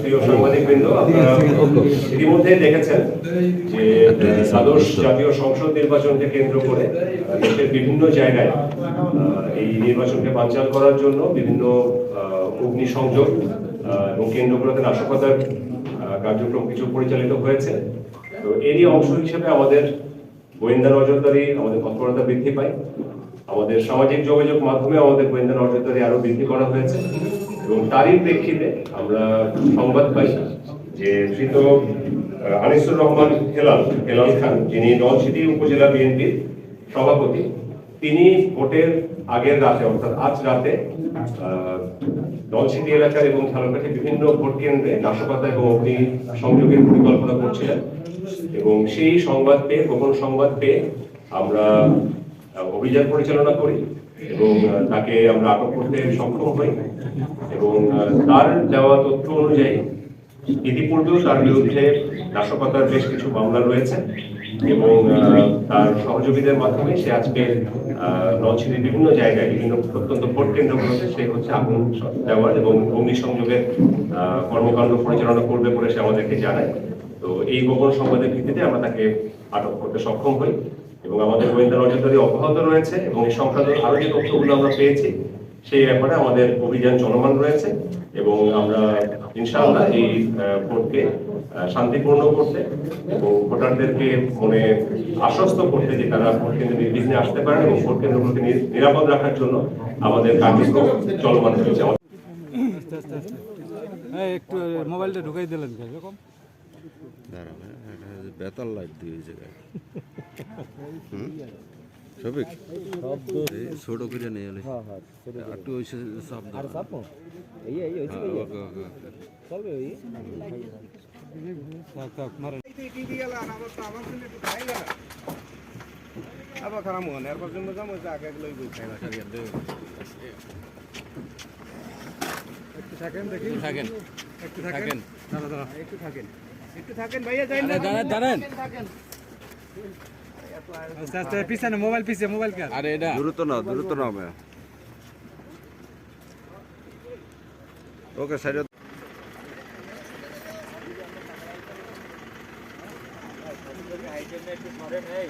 প্রিয় সাংবাদিকবৃন্দ, আপনারা ইতিমধ্যে দেখেছেন যে দ্বাদশ জাতীয় সংসদ নির্বাচনকে কেন্দ্র করে দেশের বিভিন্ন জায়গায় এই নির্বাচনকে বানচাল করার জন্য বিভিন্ন অগ্নিসংযোগ এবং কেন্দ্রগুলোতে নাশকতার কার্যক্রম কিছু পরিচালিত হয়েছে। তো এরই অংশ হিসেবে আমাদের গোয়েন্দা নজরদারি আমাদের তৎপরতা বৃদ্ধি পায়। আমাদের সামাজিক যোগাযোগ মাধ্যমে আমাদের গোয়েন্দা নজরদারি আরও বৃদ্ধি করা হয়েছে। এবং তারই প্রেক্ষিতে আমরা সংবাদ পাই যে ধৃত আনিসুর রহমান হেলাল হেলাল খান, যিনি নলছিটি উপজেলা বিএনপির সভাপতি, তিনি ভোটের আগের রাতে, অর্থাৎ আজ রাতে নলছিটি এলাকার এবং ঝালকাঠি বিভিন্ন ভোট কেন্দ্রে নাশকতা এবং অগ্নি সংযোগের পরিকল্পনা করছিলেন এবং সেই সংবাদ পেয়ে, গোপন সংবাদ পেয়ে আমরা অভিযান পরিচালনা করি। এবং তাকে আমরা আটক করতে সক্ষম হই এবং তার দেওয়া তথ্য অনুযায়ী ইতিপূর্বেও তার বিরুদ্ধে নাশকতার বেশ কিছু মামলা রয়েছে এবং তার সহযোগীদের মাধ্যমে সে আজকে নলছিটির বিভিন্ন জায়গায় বিভিন্ন প্রত্যন্ত ভোট কেন্দ্রগুলোতে সে হচ্ছে আগুন দেওয়ার এবং অগ্নিসংযোগের কর্মকাণ্ড পরিচালনা করবে বলে সে আমাদেরকে জানায়। তো এই গোপন সংবাদের ভিত্তিতে আমরা তাকে আটক করতে সক্ষম হই। এবং আমাদের গোয়েন্দা নজরদারি অব্যাহত রয়েছে এবং এই সংক্রান্ত আরও যে তথ্যগুলো আমরা পেয়েছি, সেই ব্যাপারে আমাদের অভিযান চলমান রয়েছে এবং আমরা, ইনশাআল্লাহ এই ভোটকে শান্তিপূর্ণ করতে এবং ভোটারদেরকে মনে আশ্বস্ত করতে যে তারা ভোট কেন্দ্রে নির্বিঘ্নে আসতে পারেন এবং ভোট কেন্দ্রগুলোকে নিরাপদ রাখার জন্য আমাদের কার্যক্রম চলমান রয়েছে। একটু মোবাইলটা ঢুকাই দিলেন এরকম? ভাই, এটা হচ্ছে বেতাল লাইট দিয়ে এই জায়গায়। সবিক? ছোট করে নিয়ে এলে। একটু ওই। হ্যাঁ, আবার খারাপ এরপর জন্য যাব আগে লই বই খাই। একটু থাকেন দেখি। থাকেন। একটু থাকেন। দাঁড়া দাঁড়া একটু থাকেন। একটু থাকেন ভাইয়া যাই না। জানেন জানেন আস্তে আস্তে পিছনে মোবাইল পিছে মোবাইল কার আরে এটা। দ্রুত নাও দ্রুত নাও ভাই ওকে সাইড একটু সরেন এই